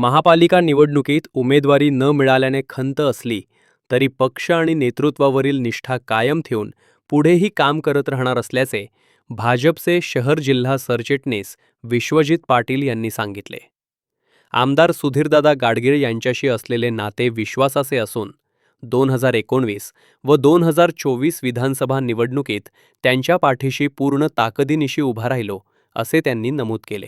महापालिका निवडणुकीत उमेदवारी न मिळाल्याने खंत असली तरी पक्ष आणि नेतृत्वावरील निष्ठा कायम ठेवून पुढेही काम करत राहणार असल्याचे भाजपचे शहर जिल्हा सरचिटणीस विश्वजित पाटील यांनी सांगितले. आमदार सुधीरदादा गाडगीळ यांच्याशी असलेले नाते विश्वासाचे असून दोन हजार एकोणवीस व दोन हजार चोवीस विधानसभा निवडणुकीत त्यांच्या पाठीशी पूर्ण ताकदीनिशी उभा राहिलो असे त्यांनी नमूद केले.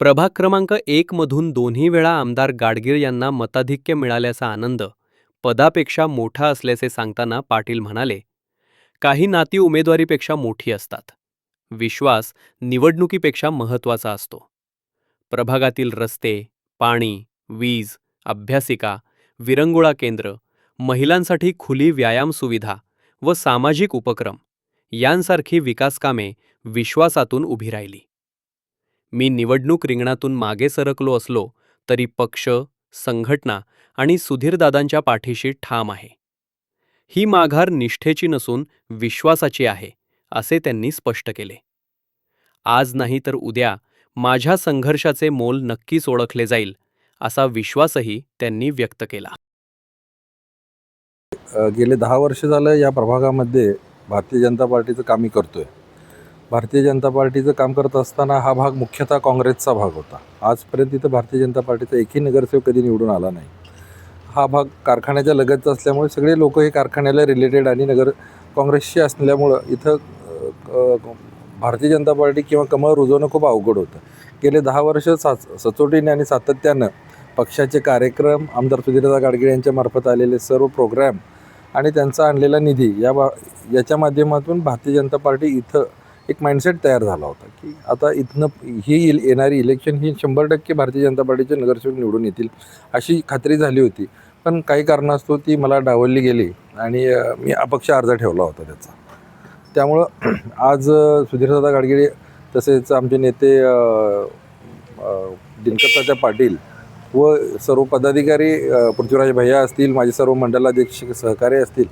प्रभाग क्रमांक एक मधून दोन्ही वेळा आमदार गाडगीळ यांना मताधिक्य मिळाल्याचा आनंद पदापेक्षा मोठा असल्याचे सांगताना पाटील म्हणाले काही नाती उमेदवारीपेक्षा मोठी असतात. विश्वास निवडणुकीपेक्षा महत्त्वाचा असतो. प्रभागातील रस्ते पाणी वीज अभ्यासिका विरंगुळा केंद्र महिलांसाठी खुली व्यायाम सुविधा व सामाजिक उपक्रम यांसारखी विकासकामे विश्वासातून उभी राहिली. मी निवडणूक रिंगणातून मागे सरकलो असलो तरी पक्ष संघटना आणि सुधीरदादांच्या पाठीशी ठाम आहे. ही माघार निष्ठेची नसून विश्वासाची आहे असे त्यांनी स्पष्ट केले. आज नाही तर उद्या माझ्या संघर्षाचे मोल नक्कीच ओळखले जाईल असा विश्वासही त्यांनी व्यक्त केला. गेले दहा वर्ष झालं या प्रभागामध्ये भारतीय जनता पार्टीचं काम मी भारतीय जनता पार्टीचं काम करत असताना हा भाग मुख्यतः काँग्रेसचा भाग होता. आजपर्यंत इथं भारतीय जनता पार्टीचा एकही नगरसेवक कधी निवडून आला नाही. हा भाग कारखान्याच्या लगतचा असल्यामुळे सगळे लोक हे कारखान्याला रिलेटेड आणि नगर काँग्रेसशी असल्यामुळं इथं भारतीय जनता पार्टी किंवा कमळ रुजवणं खूप अवघड होतं. गेले दहा वर्ष साच सचोटीने आणि सातत्यानं पक्षाचे कार्यक्रम आमदार सुधीरदा गाडगीळ यांच्यामार्फत आलेले सर्व प्रोग्रॅम आणि त्यांचा आणलेला निधी या बा याच्या माध्यमातून भारतीय जनता पार्टी इथं एक माइंडसेट तयार झाला होता की आता इथनं ही येणारी इलेक्शन ही शंभर टक्के भारतीय जनता पार्टीचे नगरसेवक निवडून येतील अशी खात्री झाली होती. पण काही कारणास्तव ती मला डावलली गेली आणि मी अपक्ष अर्ज ठेवला होता त्याचा. त्यामुळं आज सुधीरदादा गाडगिळे तसेच आमचे नेते अ, दिनकरतात्या पाटील व सर्व पदाधिकारी पृथ्वीराज भैया असतील माझे सर्व मंडलाध्यक्ष सहकारी असतील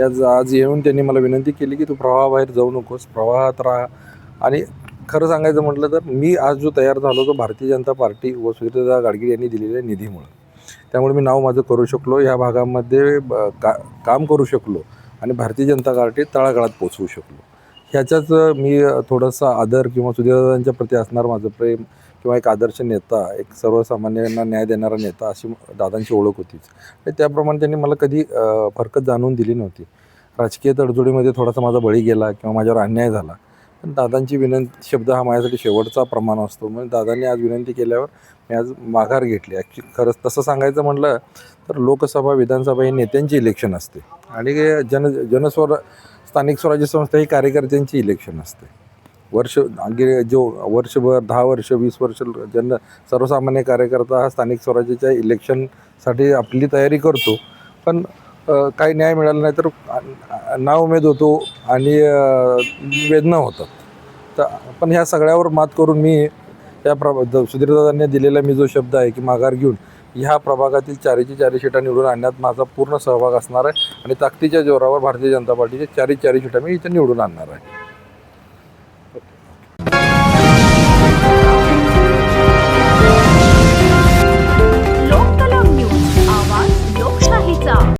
याच आज येऊन त्यांनी मला विनंती केली की तू प्रवाहाबाहेर जाऊ नकोस प्रवाहात राहा. आणि खरं सांगायचं म्हटलं तर मी आज जो तयार झालो तो भारतीय जनता पार्टी व सुधीरदादा गाडगीळ यांनी दिलेल्या निधीमुळं. त्यामुळे मी नाव माझं करू शकलो या भागामध्ये ब- का काम करू शकलो आणि भारतीय जनता पार्टी तळागाळात पोचवू शकलो. ह्याच्याच मी थोडासा आदर किंवा सुधीरदादांच्या प्रती असणार माझं प्रेम किंवा एक आदर्श नेता एक सर्वसामान्यांना न्याय देणारा नेता अशी दादांची ओळख होतीच. आणि त्याप्रमाणे त्यांनी मला कधी फरकत जाणून दिली नव्हती. राजकीय तडजोडीमध्ये थोडासा माझा बळी गेला किंवा माझ्यावर अन्याय झाला. पण दादांची विनंती शब्द हा माझ्यासाठी शेवटचा प्रमाण असतो. म्हणजे दादांनी आज विनंती केल्यावर मी आज माघार घेतली. ॲक्च्युली खरंच तसं सांगायचं म्हटलं तर लोकसभा विधानसभा ही नेत्यांची इलेक्शन असते. आणि जन जनस्वर स्थानिक स्वराज्य संस्था ही कार्यकर्त्यांची इलेक्शन असते. वर्ष गेले जो वर्षभर दहा वर्ष वीस वर्ष ज्यांना सर्वसामान्य कार्यकर्ता हा स्थानिक स्वराज्याच्या इलेक्शनसाठी आपली तयारी करतो. पण काही न्याय मिळाला नाही तर नाउमेद होतो आणि वेदना होतात. तर पण ह्या सगळ्यावर मात करून मी या प्र सुधीरदादांनी दिलेला मी जो शब्द आहे की माघार घेऊन ह्या प्रभागातील चारीची चारी सीटा निवडून आणण्यात माझा पूर्ण सहभाग असणार आहे. आणि ताकदीच्या जोरावर भारतीय जनता पार्टीच्या चारी चारी सीटा मी इथे निवडून आणणार आहे.